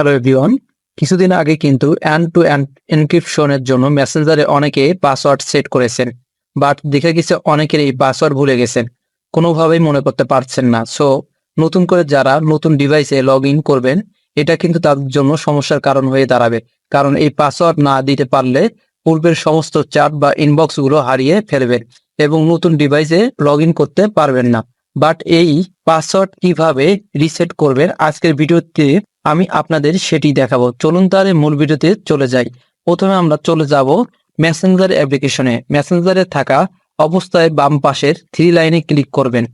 Hello everyone কিছুদিন আগে কিন্তু অ্যান্ড টু অ্যান্ড এনক্রিপশনের জন্য মেসেঞ্জারে অনেকে পাসওয়ার্ড সেট করেছেন বাট দেখা গেছে অনেকের এই পাসওয়ার্ড ভুলে গেছেন, কোনোভাবেই মনে করতে পারছেন না। সো নতুন করে যারা নতুন ডিভাইসে লগ ইন করবেন, এটা কিন্তু তাদের জন্য সমস্যার কারণ হয়ে দাঁড়াবে। কারণ এই পাসওয়ার্ড না দিতে পারলে পূর্বের সমস্ত চার্ট বা ইনবক্সগুলো হারিয়ে ফেলবেন এবং নতুন ডিভাইসে লগ করতে পারবেন না। বাট এই পাসওয়ার্ড কীভাবে রিসেট করবেন, আজকের ভিডিওতে আমি আপনাদের সেটি দেখাবো। চলুন তাহলে মূল ভিডিওতে চলে যাই। প্রথমে আমরা চলে যাব মেসেঞ্জার অ্যাপ্লিকেশনে মেসেঞ্জারে থাকা অবস্থায় বাম পাশের থ্রি লাইনে ক্লিক করবেন।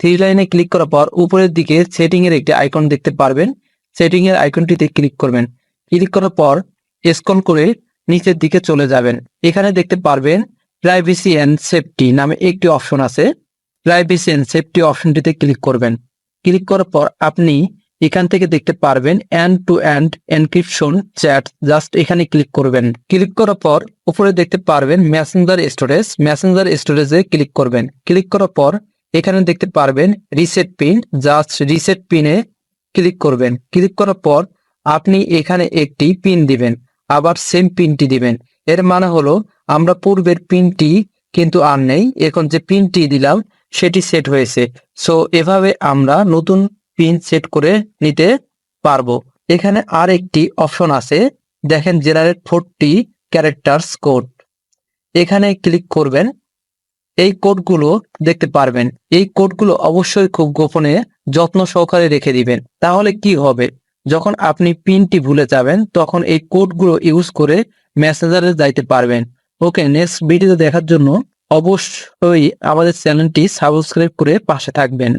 থ্রি লাইনে ক্লিক করার পর উপরের দিকে সেটিং এর একটি আইকন দেখতে পারবেন। সেটিং এর আইকনটিতে ক্লিক করবেন। ক্লিক করার পর স্ক্রল করে নিচের দিকে চলে যাবেন। এখানে দেখতে পারবেন প্রাইভেসি অ্যান্ড সেফটি নামে একটি অপশন আছে। প্রাইভেসি অ্যান্ড সেফটি অপশনটিতে ক্লিক করবেন। ক্লিক করার পর আপনি এখান থেকে দেখতে পারবেন end to end encryption chat just এখানে ক্লিক করবেন। ক্লিক করার পর উপরে দেখতে পারবেন মেসেঞ্জার স্টোরেজ মেসেঞ্জার স্টোরেজে ক্লিক করবেন। ক্লিক করার পর এখানে দেখতে পারবেন রিসেট পিন জাস্ট রিসেট পিনে ক্লিক করবেন। ক্লিক করার পর আপনি এখানে একটি পিন দিবেন, আবার সেম পিনটি দিবেন। এর মানে হলো আমরা পূর্বের পিনটি কিন্তু আর নেই, এখন যে পিনটি দিলাম সেটি সেট হয়েছে। সো এভাবে আমরা নতুন পিন সেট করে নিতে পারব। এখানে আর একটি অপশন আছে। দেখেন জেনারেট ফোরটি ক্যারেক্টার্স কোড এখানে ক্লিক করবেন। এই কোডগুলো দেখতে পারবেন। এই কোডগুলো অবশ্যই খুব গোপনে যত্ন সহকারে রেখে দিবেন। তাহলে কি হবে? যখন আপনি পিনটি ভুলে যাবেন, তখন এই কোডগুলো ইউজ করে মেসেঞ্জারে যাইতে পারবেন। ওকে নেক্সট ভিডিও দেখার জন্য অবশ্যই আমাদের চ্যানেলটি সাবস্ক্রাইব করে পাশে থাকবেন।